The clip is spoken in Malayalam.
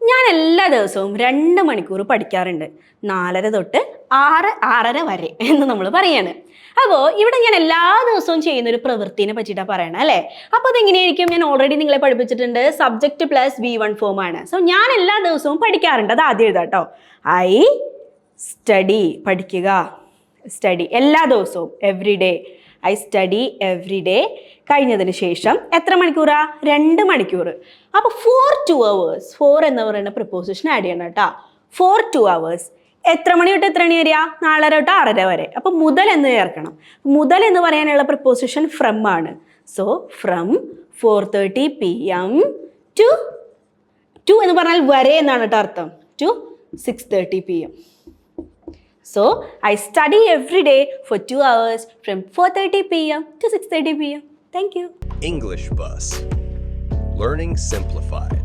ഞാൻ എല്ലാ ദിവസവും രണ്ട് മണിക്കൂർ പഠിക്കാറുണ്ട്. നാലര തൊട്ട് ആറ് ആറര വരെ എന്ന് നമ്മൾ പറയാണ്. അപ്പോൾ ഇവിടെ ഞാൻ എല്ലാ ദിവസവും ചെയ്യുന്ന ഒരു പ്രവൃത്തിനെ പറ്റിയിട്ടാണ് പറയണം അല്ലേ? അപ്പോൾ അതെങ്ങനെയായിരിക്കും? ഞാൻ ഓൾറെഡി നിങ്ങളെ പഠിപ്പിച്ചിട്ടുണ്ട്. Subject plus B one form ആണ്. സോ ഞാൻ എല്ലാ ദിവസവും പഠിക്കാറുണ്ട്. അത് ആദ്യം എഴുതാം കേട്ടോ ഐ സ്റ്റഡി പഠിക്കുക. സ്റ്റഡി എല്ലാ ദിവസവും every day I study every day കഴിഞ്ഞതിന് ശേഷം എത്ര മണിക്കൂറാ? രണ്ട് മണിക്കൂർ അപ്പോൾ ഫോർ ടു അവേഴ്സ് ഫോർ എന്ന് പറയുന്ന പ്രിപ്പോസിഷൻ ആഡ് ചെയ്യണം കേട്ടോ. ഫോർ ടു അവേഴ്സ് എത്ര മണി തൊട്ട് എത്ര മണി വരിക നാലര തൊട്ട് ആറര വരെ. അപ്പോൾ മുതൽ എന്ന് ചേർക്കണം. മുതൽ എന്ന് പറയാനുള്ള പ്രിപ്പോസിഷൻ ഫ്രം ആണ്. So from four thirty P M to to എന്ന് പറഞ്ഞാൽ വരെ എന്നാണ് കേട്ടോ അർത്ഥം. To six thirty P M So I study every day for two hours from 4:30 p.m. to 6:30 p.m. Thank you. English Bus. Learning Simplified.